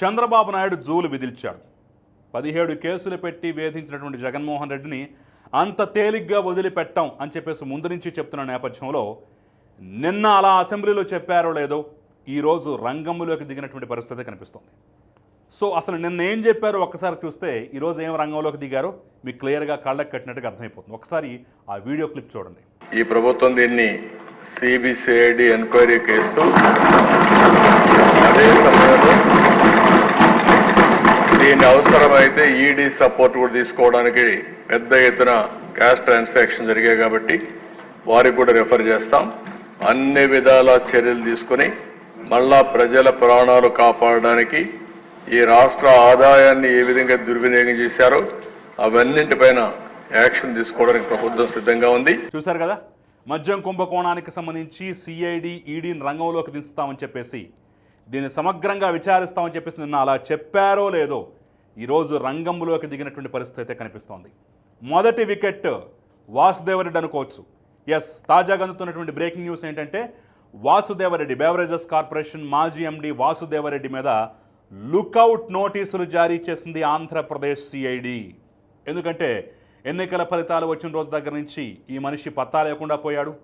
చంద్రబాబు నాయుడు జూలు విధిల్చాడు. పదిహేడు కేసులు పెట్టి వేధించినటువంటి జగన్మోహన్ రెడ్డిని అంత తేలిగ్గా వదిలిపెట్టాం అని చెప్పేసి ముందు నుంచి చెప్తున్న నేపథ్యంలో నిన్న అలా అసెంబ్లీలో చెప్పారో లేదో ఈరోజు రంగంలోకి దిగినటువంటి పరిస్థితి కనిపిస్తుంది. సో అసలు నిన్న ఏం చెప్పారో ఒక్కసారి చూస్తే ఈరోజు ఏం రంగంలోకి దిగారో మీకు క్లియర్గా కళ్ళకి కట్టినట్టుగా అర్థమైపోతుంది. ఒకసారి ఆ వీడియో క్లిప్ చూడండి. ఈ ప్రభుత్వం దీన్ని సిబిసిఐడి ఎంక్వైరీ కేసు అదే సమయంలో దీన్ని అవసరమైతే ఈడీ సపోర్ట్ కూడా తీసుకోవడానికి పెద్ద ఎత్తున క్యాష్ ట్రాన్సాక్షన్ జరిగాయి కాబట్టి వారికి కూడా రెఫర్ చేస్తాం. అన్ని విధాల చర్యలు తీసుకొని మళ్ళా ప్రజల ప్రాణాలు కాపాడడానికి ఈ రాష్ట్ర ఆదాయాన్ని ఏ విధంగా దుర్వినియోగం చేశారో అవన్నింటిపైన యాక్షన్ తీసుకోవడానికి ప్రభుత్వం సిద్ధంగా ఉంది. చూశారు కదా? మద్యం కుంభకోణానికి సంబంధించి సిఐడి ఈడీని రంగంలోకి దించుతామని చెప్పేసి దీన్ని సమగ్రంగా విచారిస్తామని చెప్పేసి నిన్న అలా చెప్పారో లేదో ఈరోజు రంగంలోకి దిగినటువంటి పరిస్థితి అయితే కనిపిస్తోంది. మొదటి వికెట్ వాసుదేవరెడ్డి అనుకోవచ్చు. ఎస్ తాజాగా అందుతున్నటువంటి బ్రేకింగ్ న్యూస్ ఏంటంటే వాసుదేవరెడ్డి బేవరేజెస్ కార్పొరేషన్ మాజీ ఎండి వాసుదేవరెడ్డి మీద లుకౌట్ నోటీసులు జారీ చేసింది ఆంధ్రప్రదేశ్ సిఐడి ఎందుకంటే ఎన్నికల ఫలితాలు వచ్చిన రోజు దగ్గర నుంచి ఈ మనిషి పత్తా లేకుండా పోయాడు.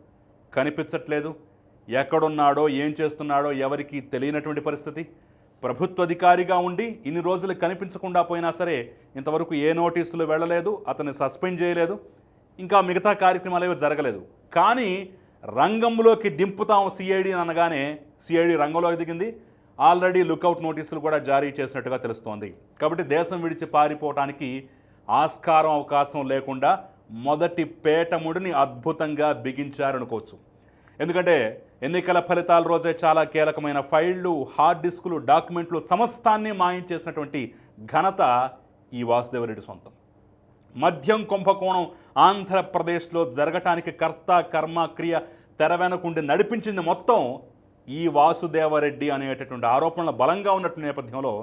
కనిపించట్లేదు. ఎక్కడున్నాడో ఏం చేస్తున్నాడో ఎవరికీ తెలియనటువంటి పరిస్థితి. ప్రభుత్వ అధికారిగా ఉండి ఇన్ని రోజులు కనిపించకుండా పోయినా సరే ఇంతవరకు ఏ నోటీసులు వెళ్ళలేదు అతన్ని సస్పెండ్ చేయలేదు ఇంకా మిగతా కార్యక్రమాలు ఏవో జరగలేదు. కానీ రంగంలోకి దింపుతాం సిఐడి అనగానే సిఐడి రంగంలోకి దిగింది. ఆల్రెడీ లుకౌట్ నోటీసులు కూడా జారీ చేసినట్టుగా తెలుస్తోంది. కాబట్టి దేశం విడిచి పారిపోవటానికి ఆస్కారం అవకాశం లేకుండా మొదటి పేటముడిని అద్భుతంగా బిగించారనుకోవచ్చు. ఎందుకంటే ఎన్నికల ఫలితాల రోజే చాలా కీలకమైన ఫైళ్ళు హార్డ్ డిస్కులు డాక్యుమెంట్లు సమస్తాన్ని మాయం చేసినటువంటి ఘనత ఈ వాసుదేవరెడ్డి సొంతం. మద్యం కుంభకోణం ఆంధ్రప్రదేశ్లో జరగటానికి కర్త కర్మ క్రియ తెర వెనకుండి నడిపించింది మొత్తం ఈ వాసుదేవరెడ్డి అనేటటువంటి ఆరోపణలు బలంగా ఉన్నటువంటి నేపథ్యంలో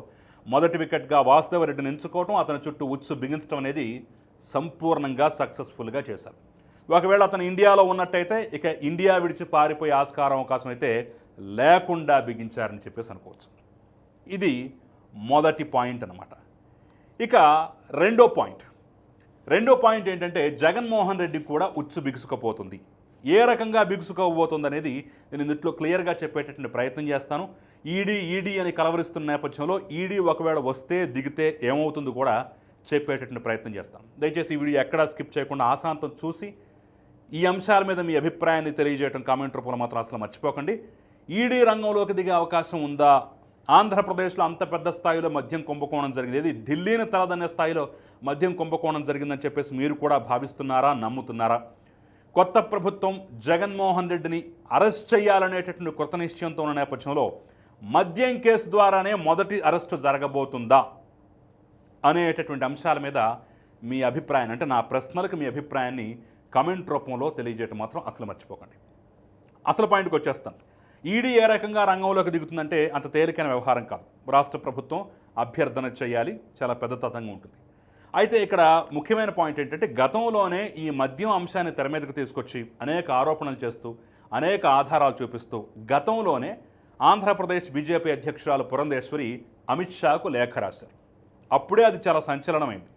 మొదటి వికెట్గా వాసుదేవరెడ్డిని ఎంచుకోవటం అతని చుట్టూ ఉచ్చు బిగించడం అనేది సంపూర్ణంగా సక్సెస్ఫుల్గా చేశారు. ఒకవేళ అతను ఇండియాలో ఉన్నట్టయితే ఇక ఇండియా విడిచి పారిపోయే ఆస్కారం అవకాశం అయితే లేకుండా బిగించారని చెప్పేసి అనుకోవచ్చు. ఇది మొదటి పాయింట్ అన్నమాట. ఇక రెండో పాయింట్. రెండో పాయింట్ ఏంటంటే జగన్మోహన్ రెడ్డి కూడా ఉచ్చు బిగుసుకపోతుంది. ఏ రకంగా బిగుసుకోబోతుంది అనేది నేను ఇందులో క్లియర్గా చెప్పేటటువంటి ప్రయత్నం చేస్తాను. ఈడీ ఈడీ అని కలవరిస్తున్న నేపథ్యంలో ఈడీ ఒకవేళ వస్తే దిగితే ఏమవుతుందో కూడా చెప్పేటటువంటి ప్రయత్నం చేస్తాను. దయచేసి ఈ వీడియో ఎక్కడా స్కిప్ చేయకుండా ఆశాంతం చూసి ఈ అంశాల మీద మీ అభిప్రాయాన్ని తెలియజేయడం కామెంట్ రూపంలో మాత్రం అసలు మర్చిపోకండి. ఈడీ రంగంలోకి దిగే అవకాశం ఉందా? ఆంధ్రప్రదేశ్లో అంత పెద్ద స్థాయిలో మద్యం కుంభకోణం జరిగింది. ఇది ఢిల్లీని తలదన్నే స్థాయిలో మద్యం కుంభకోణం జరిగిందని చెప్పేసి మీరు కూడా భావిస్తున్నారా నమ్ముతున్నారా? కొత్త ప్రభుత్వం జగన్మోహన్ రెడ్డిని అరెస్ట్ చేయాలనేటటువంటి కృత నిశ్చయంతో ఉన్న నేపథ్యంలో మద్యం కేసు ద్వారానే మొదటి అరెస్టు జరగబోతుందా? అనేటటువంటి అంశాల మీద మీ అభిప్రాయాన్ని అంటే నా ప్రశ్నలకు మీ అభిప్రాయాన్ని కమెంట్ రూపంలో తెలియజేయటం మాత్రం అసలు మర్చిపోకండి. అసలు పాయింట్కి వచ్చేస్తాను. ఈడీ ఏ రకంగా రంగంలోకి దిగుతుందంటే అంత తేలికైన వ్యవహారం కాదు. రాష్ట్ర ప్రభుత్వం అభ్యర్థన చేయాలి చాలా పెద్ద తతంగా ఉంటుంది. అయితే ఇక్కడ ముఖ్యమైన పాయింట్ ఏంటంటే గతంలోనే ఈ మద్యం అంశాన్ని తెర మీదకు తీసుకొచ్చి అనేక ఆరోపణలు చేస్తూ అనేక ఆధారాలు చూపిస్తూ గతంలోనే ఆంధ్రప్రదేశ్ బీజేపీ అధ్యక్షురాలు పురంధేశ్వరి అమిత్ షాకు లేఖ రాశారు. అప్పుడే అది చాలా సంచలనమైంది.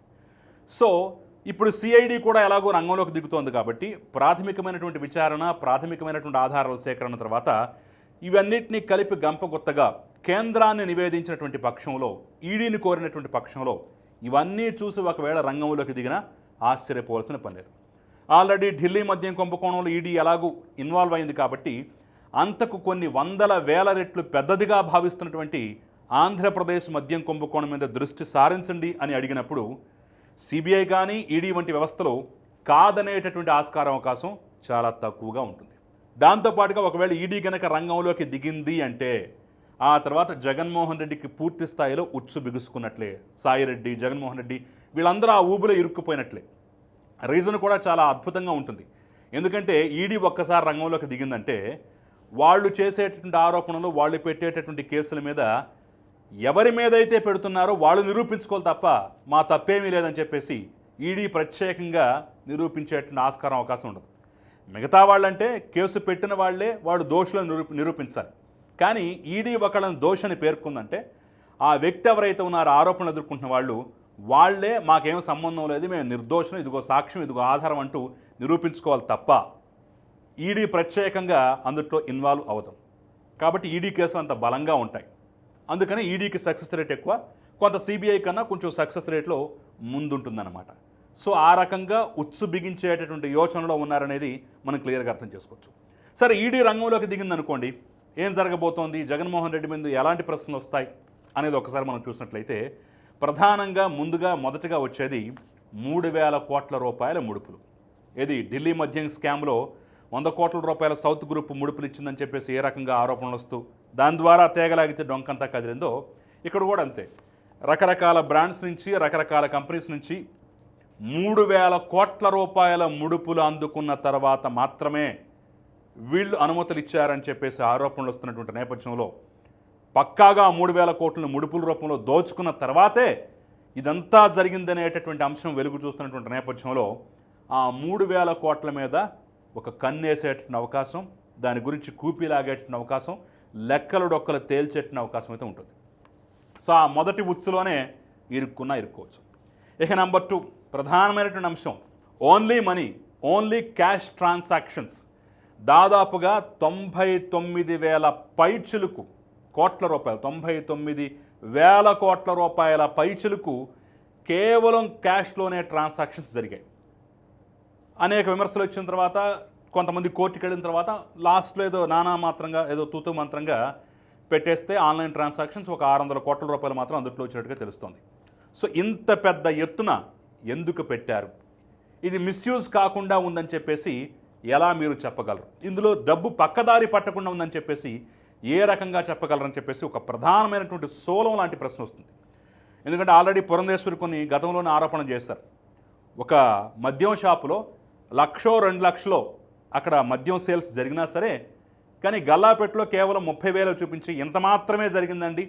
సో ఇప్పుడు సిఐడి కూడా ఎలాగో రంగంలోకి దిగుతోంది కాబట్టి ప్రాథమికమైనటువంటి విచారణ ప్రాథమికమైనటువంటి ఆధారాల సేకరణ తర్వాత ఇవన్నిటినీ కలిపి గంపగుత్తగా కేంద్రాన్ని నివేదించినటువంటి పక్షంలో ఈడీని కోరినటువంటి పక్షంలో ఇవన్నీ చూసి ఒకవేళ రంగంలోకి దిగినా ఆశ్చర్యపోవాల్సిన పని లేదు. ఆల్రెడీ ఢిల్లీ మద్యం కుంభకోణంలో ఈడీ ఎలాగూ ఇన్వాల్వ్ అయింది కాబట్టి అంతకు కొన్ని వందల వేల రెట్లు పెద్దదిగా భావిస్తున్నటువంటి ఆంధ్రప్రదేశ్ మద్యం కుంభకోణం మీద దృష్టి సారించండి అని అడిగినప్పుడు సిబిఐ కానీ ఈడీ వంటి వ్యవస్థలో కాదనేటటువంటి ఆస్కారం అవకాశం చాలా తక్కువగా ఉంటుంది. దాంతోపాటుగా ఒకవేళ ఈడీ గనక రంగంలోకి దిగింది అంటే ఆ తర్వాత జగన్మోహన్ రెడ్డికి పూర్తి స్థాయిలో ఉచ్చు బిగుసుకున్నట్లే. సాయిరెడ్డి జగన్మోహన్ రెడ్డి వీళ్ళందరూ ఆ ఊబిలో ఇరుక్కుపోయినట్లే. రీజన్ కూడా చాలా అద్భుతంగా ఉంటుంది. ఎందుకంటే ఈడీ ఒక్కసారి రంగంలోకి దిగిందంటే వాళ్ళు చేసేటటువంటి ఆరోపణలు వాళ్ళు పెట్టేటటువంటి కేసుల మీద ఎవరి మీద అయితే పెడుతున్నారో వాళ్ళు నిరూపించుకోవాలి తప్ప మా తప్పేమీ లేదని చెప్పేసి ఈడీ ప్రత్యేకంగా నిరూపించేటువంటి ఆస్కారం అవకాశం ఉండదు. మిగతా వాళ్ళంటే కేసు పెట్టిన వాళ్ళే వాడు దోషులను నిరూప నిరూపించాలి. కానీ ఈడీ ఒకళ్ళని దోషని పేర్కొందంటే ఆ వ్యక్తి ఎవరైతే ఉన్నారో ఆరోపణలు ఎదుర్కొంటున్న వాళ్ళు వాళ్ళే మాకేం సంబంధం లేదు మేము నిర్దోషం ఇదిగో సాక్ష్యం ఇదిగో ఆధారం అంటూ నిరూపించుకోవాలి తప్ప ఈడీ ప్రత్యేకంగా అందుట్లో ఇన్వాల్వ్ అవుతాం కాబట్టి ఈడీ కేసులు అంత బలంగా ఉంటాయి. అందుకని ఈడీకి సక్సెస్ రేట్ ఎక్కువ. కొంత సిబిఐ కన్నా కొంచెం సక్సెస్ రేట్లో ముందుంటుందన్నమాట. సో ఆ రకంగా ఉచ్చు బిగించేటటువంటి యోచనలో ఉన్నారనేది మనం క్లియర్గా అర్థం చేసుకోవచ్చు. సరే ఈడీ రంగంలోకి దిగిందనుకోండి ఏం జరగబోతోంది? జగన్మోహన్ రెడ్డి మీద ఎలాంటి ప్రశ్నలు వస్తాయి అనేది ఒకసారి మనం చూసినట్లయితే ప్రధానంగా ముందుగా మొదటగా వచ్చేది మూడు వేల కోట్ల రూపాయల ముడుపులు. ఇది ఢిల్లీ మద్యం స్కామ్లో వంద కోట్ల రూపాయల సౌత్ గ్రూప్ ముడుపులు ఇచ్చిందని చెప్పేసి ఏ రకంగా ఆరోపణలు వస్తూ దాని ద్వారా తేగలాగితే డొంకంతా కదిలిందో ఇక్కడ కూడా అంతే. రకరకాల బ్రాండ్స్ నుంచి రకరకాల కంపెనీస్ నుంచి మూడు వేల కోట్ల రూపాయల ముడుపులు అందుకున్న తర్వాత మాత్రమే వీళ్ళు అనుమతులు ఇచ్చారని చెప్పేసి ఆరోపణలు వస్తున్నటువంటి నేపథ్యంలో పక్కాగా మూడు వేల కోట్లను ముడుపుల రూపంలో దోచుకున్న తర్వాతే ఇదంతా జరిగిందనేటటువంటి అంశం వెలుగు చూస్తున్నటువంటి నేపథ్యంలో ఆ మూడు వేల కోట్ల మీద ఒక కన్నేసేటటువంటి అవకాశం దాని గురించి కూపీలాగేటటువంటి అవకాశం లెక్కలు డొక్కలు తేల్చెట్టిన అవకాశం అయితే ఉంటుంది. సో ఆ మొదటి ఉచ్చులోనే ఇరుక్కున్నా ఇరుక్కోవచ్చు. ఇక నెంబర్ టూ ప్రధానమైనటువంటి అంశం only money only cash transactions దాదాపుగా తొంభై తొమ్మిది వేల పైచులకు కోట్ల రూపాయలు తొంభై తొమ్మిది వేల కోట్ల రూపాయల పైచులకు కేవలం క్యాష్లోనే ట్రాన్సాక్షన్స్ జరిగాయి. అనేక విమర్శలు వచ్చిన తర్వాత కొంతమంది కోర్టుకి వెళ్ళిన తర్వాత లాస్ట్లో ఏదో నానా మాత్రంగా ఏదో తూతు మంత్రంగా పెట్టేస్తే ఆన్లైన్ ట్రాన్సాక్షన్స్ ఒక ఆరు వందల కోట్ల రూపాయలు మాత్రం అందుట్లో వచ్చినట్టుగా తెలుస్తోంది. సో ఇంత పెద్ద ఎత్తున ఎందుకు పెట్టారు? ఇది మిస్యూజ్ కాకుండా ఉందని చెప్పేసి ఎలా మీరు చెప్పగలరు? ఇందులో డబ్బు పక్కదారి పట్టకుండా ఉందని చెప్పేసి ఏ రకంగా చెప్పగలరని చెప్పేసి ఒక ప్రధానమైనటువంటి సోలం లాంటి ప్రశ్న వస్తుంది. ఎందుకంటే ఆల్రెడీ పురంధేశ్వరి కొన్ని గతంలోనే ఆరోపణ చేశారు. ఒక మద్యం షాపులో లక్షో రెండు లక్షలో అక్కడ మద్యం సేల్స్ జరిగినా సరే కానీ గల్లాపెట్టులో కేవలం ముప్పై వేలు చూపించి ఇంత మాత్రమే జరిగిందండి.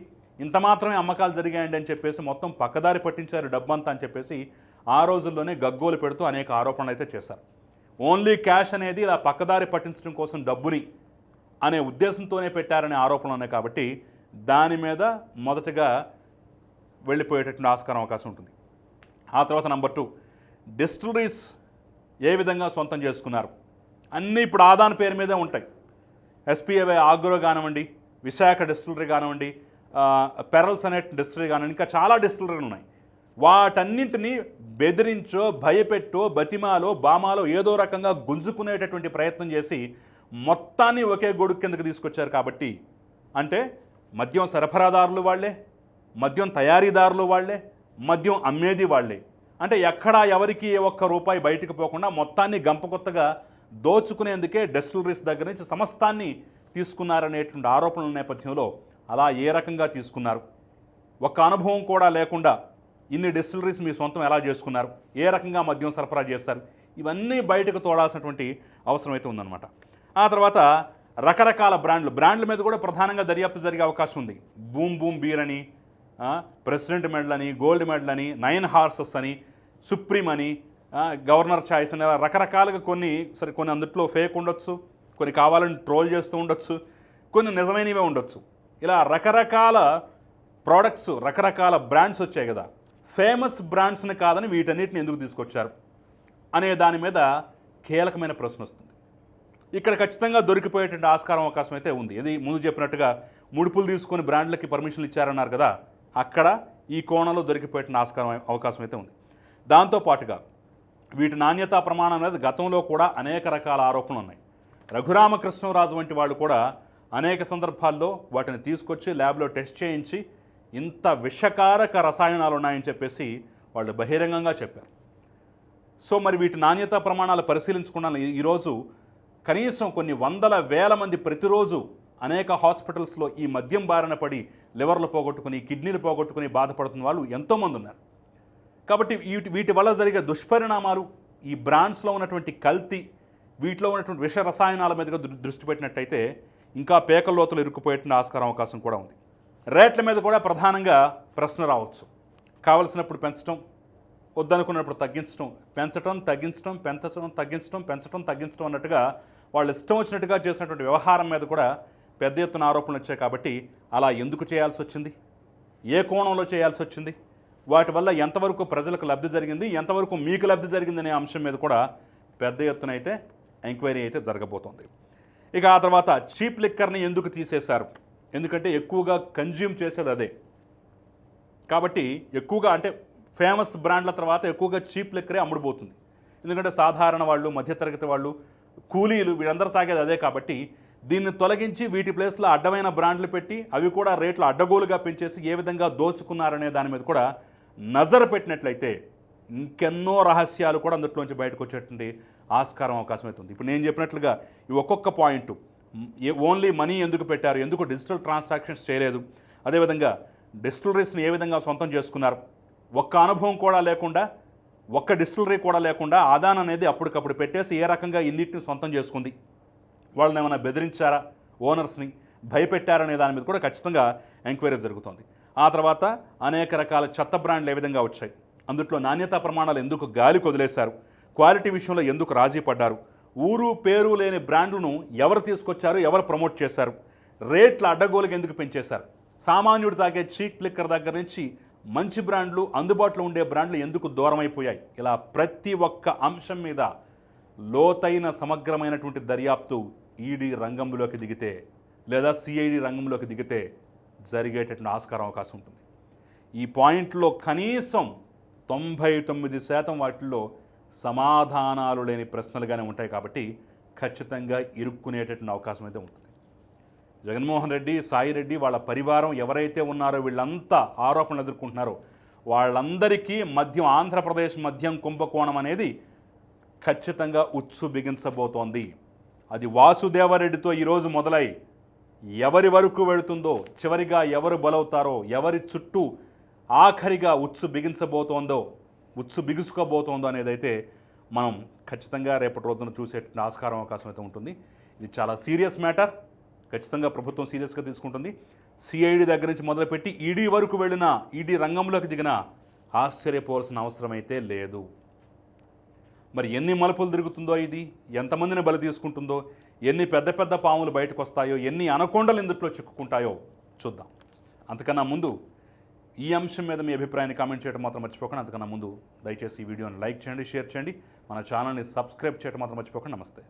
ఇంత మాత్రమే అమ్మకాలు జరిగాయండి అని చెప్పేసి మొత్తం పక్కదారి పట్టించారు డబ్బంతా అని చెప్పేసి ఆ రోజుల్లోనే గగ్గోలు పెడుతూ అనేక ఆరోపణలు అయితే చేశారు. ఓన్లీ క్యాష్ అనేది ఇలా పక్కదారి పట్టించడం కోసం డబ్బుని అనే ఉద్దేశంతోనే పెట్టారనే ఆరోపణలు ఉన్నాయి కాబట్టి దాని మీద మొదటగా వెళ్ళిపోయేటటువంటి ఆస్కారం అవకాశం ఉంటుంది. ఆ తర్వాత నెంబర్ టూ డిస్టిలరీస్ ఏ విధంగా సొంతం చేసుకున్నారు? అన్నీ ఇప్పుడు ఆదాన్ పేరు మీదే ఉంటాయి. S P A Y agro కానివ్వండి విశాఖ డిస్టిలరీ కానివ్వండి పెరల్స్ అనే డిస్టిలరీ కానివ్వండి ఇంకా చాలా డిస్టిలరీలు ఉన్నాయి. వాటన్నింటినీ బెదిరించో భయపెట్టో బతిమాలో బామాలో ఏదో రకంగా గుంజుకునేటటువంటి ప్రయత్నం చేసి మొత్తాన్ని ఒకే గొడుగు కిందకి తీసుకొచ్చారు కాబట్టి అంటే మద్యం సరఫరాదారులు వాళ్ళే మద్యం తయారీదారులు వాళ్ళే మద్యం అమ్మేది వాళ్ళే. అంటే ఎక్కడా ఎవరికి ఏ ఒక్క రూపాయి బయటకు పోకుండా మొత్తాన్ని గంపకొత్తగా దోచుకునేందుకే డెస్టిలరీస్ దగ్గర నుంచి సమస్తాన్ని తీసుకున్నారనేటువంటి ఆరోపణల నేపథ్యంలో అలా ఏ రకంగా తీసుకున్నారు? ఒక అనుభవం కూడా లేకుండా ఇన్ని డిస్టిలరీస్ మీ సొంతం ఎలా చేసుకున్నారు? ఏ రకంగా మద్యం సరఫరా చేస్తారు ఇవన్నీ బయటకు తోడాల్సినటువంటి అవసరం అయితే ఉందన్నమాట. ఆ తర్వాత రకరకాల బ్రాండ్లు బ్రాండ్ల మీద కూడా ప్రధానంగా దర్యాప్తు జరిగే అవకాశం ఉంది. బూమ్ బూమ్ బీర్ అని ప్రెసిడెంట్ మెడల్ అని గోల్డ్ మెడల్ అని నైన్ హార్సెస్ అని సుప్రీం అని గవర్నర్ ఛాయిస్ అని రకరకాలుగా కొన్ని సరే కొన్ని అందుట్లో ఫేక్ ఉండొచ్చు కొన్ని కావాలని ట్రోల్ చేస్తూ ఉండొచ్చు కొన్ని నిజమైనవే ఉండొచ్చు. ఇలా రకరకాల ప్రోడక్ట్స్ రకరకాల బ్రాండ్స్ వచ్చాయి కదా. ఫేమస్ బ్రాండ్స్ని కాదని వీటన్నిటిని ఎందుకు తీసుకొచ్చారు? అనే దాని మీద కీలకమైన ప్రశ్న వస్తుంది. ఇక్కడ ఖచ్చితంగా దొరికిపోయేటువంటి ఆస్కారం అవకాశం అయితే ఉంది. ఇది ముందు చెప్పినట్టుగా ముడుపులు తీసుకొని బ్రాండ్లకి పర్మిషన్లు ఇచ్చారన్నారు కదా అక్కడ ఈ కోణంలో దొరికిపోయేటువంటి ఆస్కారం అవకాశం అయితే ఉంది. దాంతోపాటుగా వీటి నాణ్యతా ప్రమాణం అనేది గతంలో కూడా అనేక రకాల ఆరోపణలు ఉన్నాయి. రఘురామకృష్ణరాజు వంటి వాళ్ళు కూడా అనేక సందర్భాల్లో వాటిని తీసుకొచ్చి ల్యాబ్లో టెస్ట్ చేయించి ఇంత విషకారక రసాయనాలు ఉన్నాయని చెప్పేసి వాళ్ళు బహిరంగంగా చెప్పారు. సో మరి వీటి నాణ్యతా ప్రమాణాలు పరిశీలించుకున్న ఈరోజు కనీసం కొన్ని వందల వేల మంది ప్రతిరోజు అనేక హాస్పిటల్స్లో ఈ మద్యం బారిన పడి లివర్లు పోగొట్టుకుని కిడ్నీలు పోగొట్టుకుని బాధపడుతున్న వాళ్ళు ఎంతోమంది ఉన్నారు. కాబట్టి వీటి వీటి వల్ల జరిగే దుష్పరిణామాలు ఈ బ్రాండ్స్లో ఉన్నటువంటి కల్తీ వీటిలో ఉన్నటువంటి విష రసాయనాల మీదుగా దృష్టి పెట్టినట్టయితే ఇంకా పేకల లోతులు ఇరుక్కుపోయేటువంటి ఆస్కారం అవకాశం కూడా ఉంది. రేట్ల మీద కూడా ప్రధానంగా ప్రశ్న రావచ్చు. కావలసినప్పుడు పెంచడం వద్దనుకున్నప్పుడు తగ్గించడం పెంచడం తగ్గించడం పెంచడం తగ్గించడం పెంచడం తగ్గించడం అన్నట్టుగా వాళ్ళు ఇష్టం వచ్చినట్టుగా చేసినటువంటి వ్యవహారం మీద కూడా పెద్ద ఎత్తున ఆరోపణలు వచ్చాయి కాబట్టి అలా ఎందుకు చేయాల్సి వచ్చింది? ఏ కోణంలో చేయాల్సి వచ్చింది? వాటి వల్ల ఎంతవరకు ప్రజలకు లబ్ధి జరిగింది ఎంతవరకు మీకు లబ్ధి జరిగిందనే అంశం మీద కూడా పెద్ద ఎత్తున అయితే ఎంక్వైరీ అయితే జరగబోతోంది. ఇక ఆ తర్వాత చీప్ లిక్కర్ని ఎందుకు తీసేశారు? ఎందుకంటే ఎక్కువగా కన్జ్యూమ్ చేసేది అదే. కాబట్టి ఎక్కువగా అంటే ఫేమస్ బ్రాండ్ల తర్వాత ఎక్కువగా చీప్ లిక్కరే అమ్ముడుపోతుంది. ఎందుకంటే సాధారణ వాళ్ళు మధ్యతరగతి వాళ్ళు కూలీలు వీళ్ళందరూ తాగేది అదే కాబట్టి దీన్ని తొలగించి వీటి ప్లేస్లో అడ్డమైన బ్రాండ్లు పెట్టి అవి కూడా రేట్లు అడ్డగోలుగా పెంచేసి ఏ విధంగా దోచుకున్నారనే దాని మీద కూడా నజరు పెట్టినట్లయితే ఇంకెన్నో రహస్యాలు కూడా అందులోంచి బయటకు వచ్చేటువంటి ఆస్కారం అవకాశం అవుతుంది ఇప్పుడు నేను చెప్పినట్లుగా ఈ ఒక్కొక్క పాయింట్ ఓన్లీ మనీ ఎందుకు పెట్టారు ఎందుకు డిజిటల్ ట్రాన్సాక్షన్స్ చేయలేదు అదేవిధంగా డిస్టిలరీస్ని ఏ విధంగా సొంతం చేసుకున్నారు ఒక్క అనుభవం కూడా లేకుండా ఒక్క డిస్టిలరీ కూడా లేకుండా ఆదాన్ అనేది అప్పటికప్పుడు పెట్టేసి ఏ రకంగా ఇన్నిటిని సొంతం చేసుకుంది వాళ్ళని ఏమైనా బెదిరించారా ఓనర్స్ని భయపెట్టారనే దాని మీద కూడా ఖచ్చితంగా ఎంక్వైరీ జరుగుతోంది. ఆ తర్వాత అనేక రకాల చెత్త బ్రాండ్లు ఏ విధంగా వచ్చాయి? అందుట్లో నాణ్యతా ప్రమాణాలు ఎందుకు గాలి కొదిలేశారు? క్వాలిటీ విషయంలో ఎందుకు రాజీ పడ్డారు? ఊరు పేరు లేని బ్రాండ్లను ఎవరు తీసుకొచ్చారు? ఎవరు ప్రమోట్ చేశారు? రేట్ల అడ్డగోలుగా ఎందుకు పెంచేశారు? సామాన్యుడు తాగే చీక్ లిక్కర్ దగ్గర నుంచి మంచి బ్రాండ్లు అందుబాటులో ఉండే బ్రాండ్లు ఎందుకు దూరమైపోయాయి? ఇలా ప్రతి ఒక్క అంశం మీద లోతైన సమగ్రమైనటువంటి దర్యాప్తు ఈడీ రంగంలోకి దిగితే లేదా సిఐడి రంగంలోకి దిగితే జరిగేటటువంటి ఆస్కారం అవకాశం ఉంటుంది. ఈ పాయింట్లో కనీసం తొంభై తొమ్మిది శాతం వాటిల్లో సమాధానాలు లేని ప్రశ్నలుగానే ఉంటాయి కాబట్టి ఖచ్చితంగా ఇరుక్కునేటటువంటి అవకాశం అయితే ఉంటుంది. జగన్మోహన్ రెడ్డి సాయి రెడ్డి వాళ్ళ పరివారం ఎవరైతే ఉన్నారో వీళ్ళంతా ఆరోపణలు ఎదుర్కొంటున్నారో వాళ్ళందరికీ మద్యం ఆంధ్రప్రదేశ్ మద్యం కుంభకోణం అనేది ఖచ్చితంగా ఉత్సు బిగించబోతోంది. అది వాసుదేవరెడ్డితో ఈరోజు మొదలై ఎవరి వరకు వెళుతుందో చివరిగా ఎవరు బలవుతారో ఎవరి చుట్టూ ఆఖరిగా ఉత్సు బిగించబోతోందో ఉత్సు బిగుసుకోబోతోందో అనేది అయితే మనం ఖచ్చితంగా రేపటి రోజున చూసే ఆస్కారం అవకాశం అయితే ఉంటుంది. ఇది చాలా సీరియస్ మ్యాటర్. ఖచ్చితంగా ప్రభుత్వం సీరియస్గా తీసుకుంటుంది. సిఐడి దగ్గర నుంచి మొదలుపెట్టి ఈడీ వరకు వెళ్ళిన ఈడీ రంగంలోకి దిగిన ఆశ్చర్యపోవాల్సిన అవసరం అయితే లేదు. మరి ఎన్ని మలుపులు తిరుగుతుందో ఇది? ఎంతమందిని బలి తీసుకుంటుందో? ఎన్ని పెద్ద పెద్ద పాములు బయటకు వస్తాయో ఎన్ని అనకొండలు ఇందుట్లో చిక్కుకుంటాయో చూద్దాం. అంతకన్నా ముందు ఈ అంశం మీద మీ అభిప్రాయాన్ని కామెంట్ చేయడం మాత్రం మర్చిపోకండి. అంతకన్నా ముందు దయచేసి ఈ వీడియోని లైక్ చేయండి షేర్ చేయండి. మన ఛానల్ని సబ్స్క్రైబ్ చేయడం మాత్రం మర్చిపోకండి. నమస్తే.